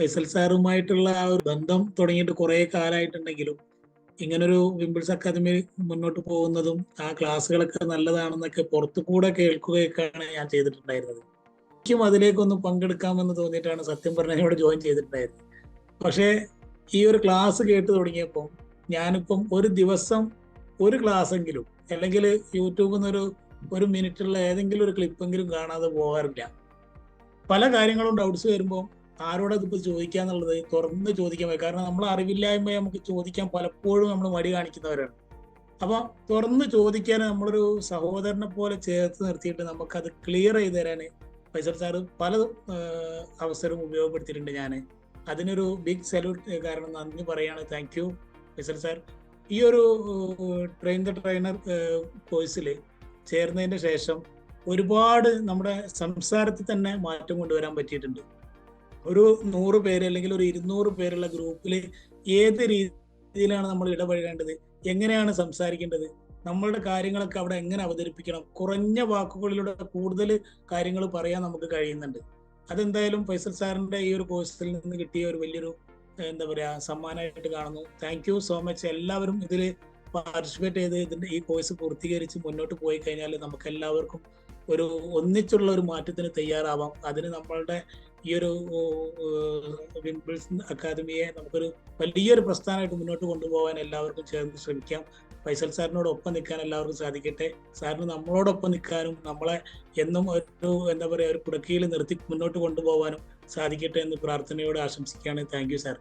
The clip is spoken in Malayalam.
ഫൈസൽ സാറുമായിട്ടുള്ള ആ ഒരു ബന്ധം തുടങ്ങിയിട്ട് കുറെ കാലമായിട്ടുണ്ടെങ്കിലും ഇങ്ങനൊരു വിമ്പിൾസ് അക്കാദമി മുന്നോട്ട് പോകുന്നതും ആ ക്ലാസ്സുകളൊക്കെ നല്ലതാണെന്നൊക്കെ പുറത്തു കൂടെ കേൾക്കുകയൊക്കെയാണ് ഞാൻ ചെയ്തിട്ടുണ്ടായിരുന്നത്. എനിക്കും അതിലേക്കൊന്ന് പങ്കെടുക്കാമെന്ന് തോന്നിയിട്ടാണ് സത്യം പറഞ്ഞതിനോട് ജോയിൻ ചെയ്തിട്ടുണ്ടായിരുന്നത്. പക്ഷേ ഈ ഒരു ക്ലാസ് കേട്ട് തുടങ്ങിയപ്പോൾ ഞാനിപ്പം ഒരു ദിവസം ഒരു ക്ലാസ് എങ്കിലും അല്ലെങ്കിൽ യൂട്യൂബിൽ നിന്നൊരു ഒരു മിനിറ്റുള്ള ഏതെങ്കിലും ഒരു ക്ലിപ്പെങ്കിലും കാണാതെ പോകാറില്ല. പല കാര്യങ്ങളും ഡൗട്ട്സ് വരുമ്പോൾ ആരോടാ ഇതിപ്പോൾ ചോദിക്കാന്നുള്ളത് തുറന്ന് ചോദിക്കാൻ പറ്റും. കാരണം നമ്മൾ അറിവില്ലായ്മ നമുക്ക് ചോദിക്കാൻ പലപ്പോഴും നമ്മൾ മടി കാണിക്കുന്നവരാണ്. അപ്പൊ തുറന്ന് ചോദിക്കാൻ നമ്മളൊരു സഹോദരനെ പോലെ ചേർത്ത് നിർത്തിയിട്ട് നമുക്ക് അത് ക്ലിയർ ചെയ്ത് തരാൻ ഫൈസൽ സാറ് പല അവസരവും ഉപയോഗപ്പെടുത്തിയിട്ടുണ്ട് ഞാൻ അതിനൊരു ബിഗ് സല്യൂട്ട് കാരണം നന്ദി പറയാണ്. Thank you Faisal sir. ഈ ഒരു ട്രെയിൻ ദ ട്രെയിനർ കോഴ്സിൽ ചേർന്നതിന്റെ ശേഷം ഒരുപാട് നമ്മുടെ സംസാരത്തിൽ തന്നെ മാറ്റം കൊണ്ടുവരാൻ പറ്റിയിട്ടുണ്ട്. ഒരു നൂറ് പേര് അല്ലെങ്കിൽ ഒരു ഇരുന്നൂറ് പേരുള്ള ഗ്രൂപ്പിൽ ഏത് രീതിയിലാണ് നമ്മൾ ഇടപഴകേണ്ടത്? എങ്ങനെയാണ് സംസാരിക്കേണ്ടത്? നമ്മളുടെ കാര്യങ്ങളൊക്കെ അവിടെ എങ്ങനെ അവതരിപ്പിക്കണം? കുറഞ്ഞ വാക്കുകളിലൂടെ കൂടുതൽ കാര്യങ്ങൾ പറയാൻ നമുക്ക് കഴിയുന്നുണ്ട്. അതെന്തായാലും ഫൈസൽ സാറിന്റെ ഈ ഒരു കോഴ്സിൽ നിന്ന് കിട്ടിയ ഒരു വലിയൊരു എന്താ പറയാ സമ്മാനമായിട്ട് കാണുന്നു. താങ്ക് യു സോ മച്ച് എല്ലാവരും ഇതിൽ പാർട്ടിസിപ്പേറ്റ് ചെയ്ത് ഇതിന്റെ ഈ കോഴ്സ് പൂർത്തീകരിച്ച് മുന്നോട്ട് പോയി കഴിഞ്ഞാൽ നമുക്ക് എല്ലാവർക്കും ഒരു ഒന്നിച്ചുള്ള ഒരു മാറ്റത്തിന് തയ്യാറാവാം. അതിന് നമ്മളുടെ ഈ ഒരു വിംബിൾസ് അക്കാദമിയെ നമുക്കൊരു വലിയൊരു പ്രസ്ഥാനമായിട്ട് മുന്നോട്ട് കൊണ്ടുപോകാൻ എല്ലാവർക്കും ചേർന്ന് ശ്രമിക്കാം. ഫൈസൽ സാറിനോടൊപ്പം നിൽക്കാൻ എല്ലാവർക്കും സാധിക്കട്ടെ. സാറിന് നമ്മളോടൊപ്പം നിൽക്കാനും നമ്മളെ എന്നും ഒരു എന്താ പറയുക ഒരു കുടക്കീയിൽ നിർത്തി മുന്നോട്ട് കൊണ്ടുപോകാനും സാധിക്കട്ടെ എന്ന് പ്രാർത്ഥനയോട് ആശംസിക്കുകയാണ്. Thank you sir.